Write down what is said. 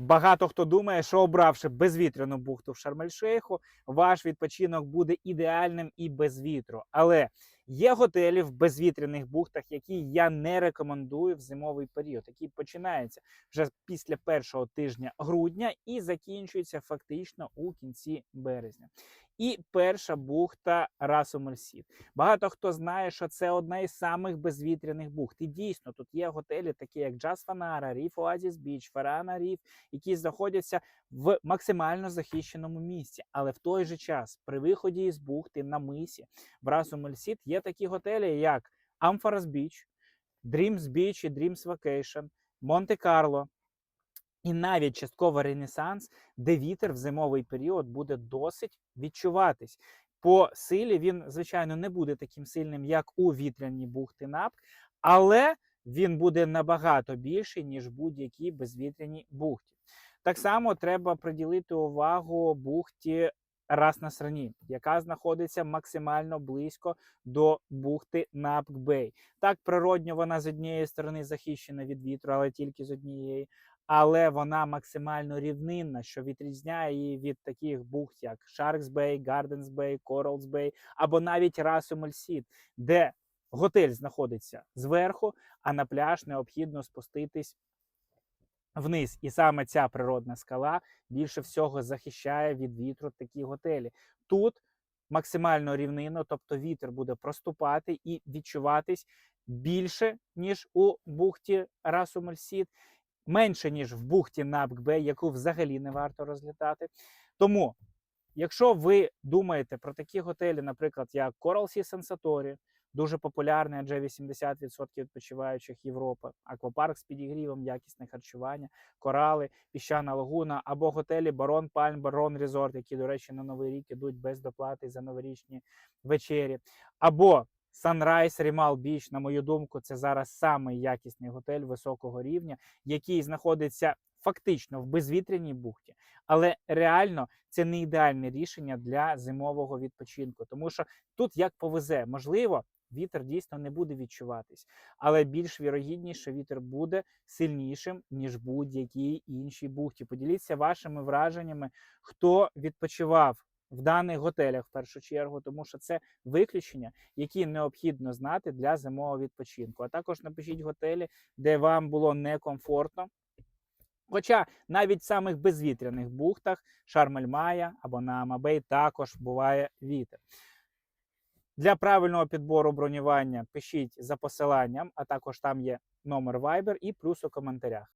Багато хто думає, що обравши безвітряну бухту в Шарм-ель-Шейху, ваш відпочинок буде ідеальним і без вітру. Але є готелі в безвітряних бухтах, які я не рекомендую в зимовий період, який починається вже після першого тижня грудня і закінчується фактично у кінці березня. І перша бухта Расумельсіт. Багато хто знає, що це одна із самих безвітряних бухт. І дійсно тут є готелі, такі як Джаз Фанара, Ріф Оазіс Біч, Ферана Ріф, які знаходяться в максимально захищеному місці. Але в той же час, при виході із бухти на мисі в Расумельсіт є такі готелі, як Амфорас Біч, Dreams Beach і Dreams Vacation, Монте-Карло. І навіть частково Ренесанс, де вітер в зимовий період буде досить відчуватись. По силі він, звичайно, не буде таким сильним, як у вітряній бухти Напк, але він буде набагато більший, ніж будь-які безвітряні бухті. Так само треба приділити увагу бухті Рас на Срані, яка знаходиться максимально близько до бухти Напк Бей. Так, природньо вона з однієї сторони захищена від вітру, але тільки з однієї. Але вона максимально рівнинна, що відрізняє її від таких бухт, як Sharks Bay, Gardens Bay, Corals Bay або навіть Rasumel Сід, де готель знаходиться зверху, а на пляж необхідно спуститись вниз. І саме ця природна скала більше всього захищає від вітру такі готелі. Тут максимально рівнинно, тобто вітер буде проступати і відчуватись більше, ніж у бухті Расумельсід, менше, ніж в бухті Напкбей, яку взагалі не варто розлітати. Тому, якщо ви думаєте про такі готелі, наприклад, як Coral Sea Sensatori, дуже популярний, адже 80% відпочиваючих Європи, аквапарк з підігрівом, якісне харчування, корали, піщана лагуна або готелі Барон Пальм, Барон Резорт, які, до речі, на Новий рік ідуть без доплати за новорічні вечері, або Sunrise Rimal Beach, на мою думку, це зараз самий якісний готель високого рівня, який знаходиться фактично в безвітряній бухті, але реально це не ідеальне рішення для зимового відпочинку, тому що тут як повезе, можливо. Вітер дійсно не буде відчуватись, але більш вірогідніше вітер буде сильнішим ніж будь-якій іншій бухті. Поділіться вашими враженнями, хто відпочивав в даних готелях в першу чергу, тому що це виключення, які необхідно знати для зимового відпочинку. А також напишіть готелі, де вам було некомфортно. Хоча навіть в самих безвітряних бухтах Шармель-Мая або на Амабей також буває вітер. Для правильного підбору бронювання пишіть за посиланням, а також там є номер Viber і плюс у коментарях.